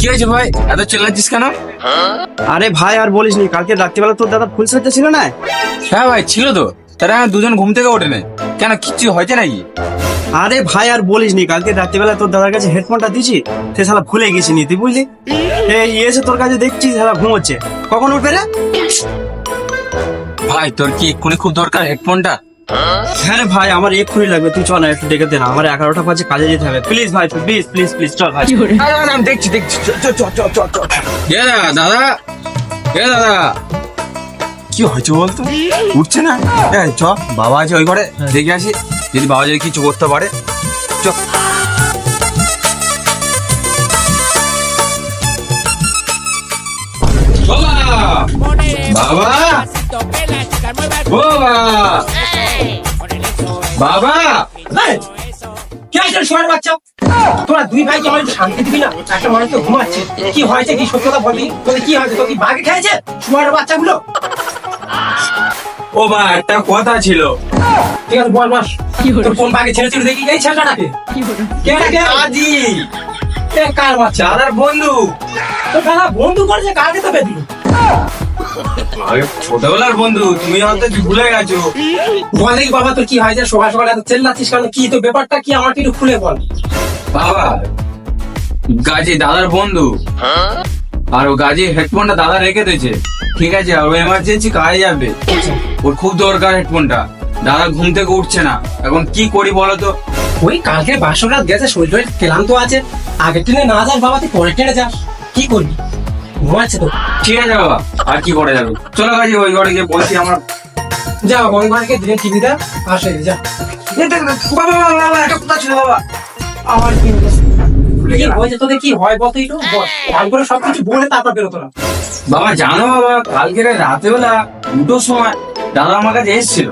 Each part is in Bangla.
কি হয়েছে ভাই? এত চেল্লাচ্ছিস কেন? আরে ভাই আর বলিস নি কালকে রাত্রিবেলা তোর দাদা ফুল সাজতে ছিল না? হ্যাঁ ভাই ছিল তো। তারা দুজন ঘুম থেকে ওঠে নেই। কেন কিচ্ছু হয়েছে নাকি? আরে ভাই আর বলিস নি কালকে রাত্রিবেলা তোর দাদার কাছে হেডফোনটা দিছি সে শালা ভুলে গেছি নি তুই বুঝলি? এই এসে তোর কাছে দেখছি শালা ঘুমোচ্ছে। কখন উঠবে রে? ভাই তোর কি এক্ষুনি খুব দরকার হেডফোনটা? হ্যাঁ রে ভাই আমার এক্ষুনি লাগবে। তুই চল না একটু ডেকে দে না। আমার এগারোটা বাজে কাজে যেতে হবে। প্লিজ ভাই প্লিজ প্লিজ প্লিজ চল ভাই। আমি দেখছি দেখছি। দাদা? দাদা? এ দাদা? কি হয়েছে বলতো? উঠছে না? চ বাবা আছে ওই ঘরে। দেখে আসি। যদি বাবা যদি কিছু করতে পারে চ। বাবা! বাবা! ও বাবা! তোরা দুই ভাই কি আমার একটু শান্তি দিবি না? একটা মানুষ তো ঘুমাচ্ছে। কি হয়েছে? কি সত্যি কথা বলবি? তোদের কি হয়েছে? তোর কি বাঘে খেয়েছে? শোয়ার বাচ্চাগুলো? ও মা একটা কথা ছিল। ঠিক আছে বল বস কোন বাঘে ছেড়েছিল দেখি? এই ছেলেটাকে। কে কে আজি কার বাচ্চা? দাদার বন্ধু। দাদা বন্ধু করেছে কাকে তো বেদিল আরে ছোটবেলার বন্ধু তুমি হয়তো ভুলে গেছো। বল দেখি বাবা তোর কি হয়েছে সকাল সকাল এত চেল্লাচ্ছিস কেন? কি তো ব্যাপারটা কি আমাকে একটু খুলে বল। বাবা গাজি দাদার বন্ধু। আর ও গাজি হেডফোনটা দাদা রেখে দিয়েছে। ঠিক আছে আর ও এমার্জেন্সি কাজে যাবে। ওর খুব দরকার হেডফোনটা। দাদা ঘুম থেকে উঠছে না। এখন কি করি বলো তো? ওই কালকে বাসর রাত গেছে শরীর টরীর ক্লান্ত আছে। আগের ট্রেনে না যাস বাবা তুই পরের ট্রেনে যাস। কি করবি? ঘুমাচ্ছে তো। ঠিক আছে বাবা আর কি করা যাবে? চলো গাজি ওই ঘরে গিয়ে বলছি আমার। যা ওই ঘরকে দিনে টিভি দেখ আসে যা। বাবা বাবা একটা কথা ছিল বাবা। আমার কি কি হয়েছে তোদের? কি হয় বলতো একটু ভালো করে সবকিছু বলে তারপর বেরোতো না বাবা জানো বাবা কালকে রাতে বেলা দুটোর সময় দাদা আমার কাছে এসেছিল।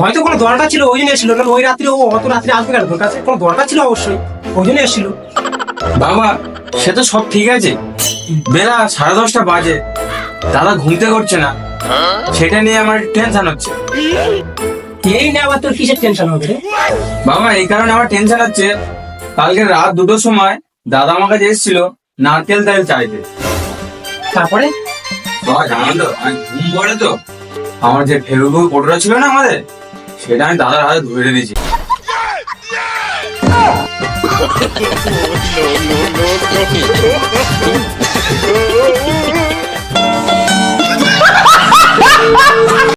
হয়তো কোনো দরকার ছিল ওই জন্য এসেছিল। না ওই রাত্রে ও অত রাত্রে আসবে কেন? তোর কাছে কোনো দরকার ছিল অবশ্যই। ওই জন্য এসেছিল। বাবা সে তো সব ঠিক আছে। বেলা সাড়ে দশটা বাজে। দাদা ঘুমতে করছে না। সেটা নিয়ে আমার টেনশন হচ্ছে। এই না আবার তোর কিসের টেনশন হবে বাবা এই কারণে আমার টেনশন হচ্ছে। কালকে রাত দুটোর সময় দাদা আমার কাছে এসেছিল নারকেল তেল চাইতে। তারপরে? ঘুম পড়ে তো। আমার যে ফেরুকু ফটোটা ছিল না আমাদের সেটা আমি দাদার হাতে ধরে দিয়েছি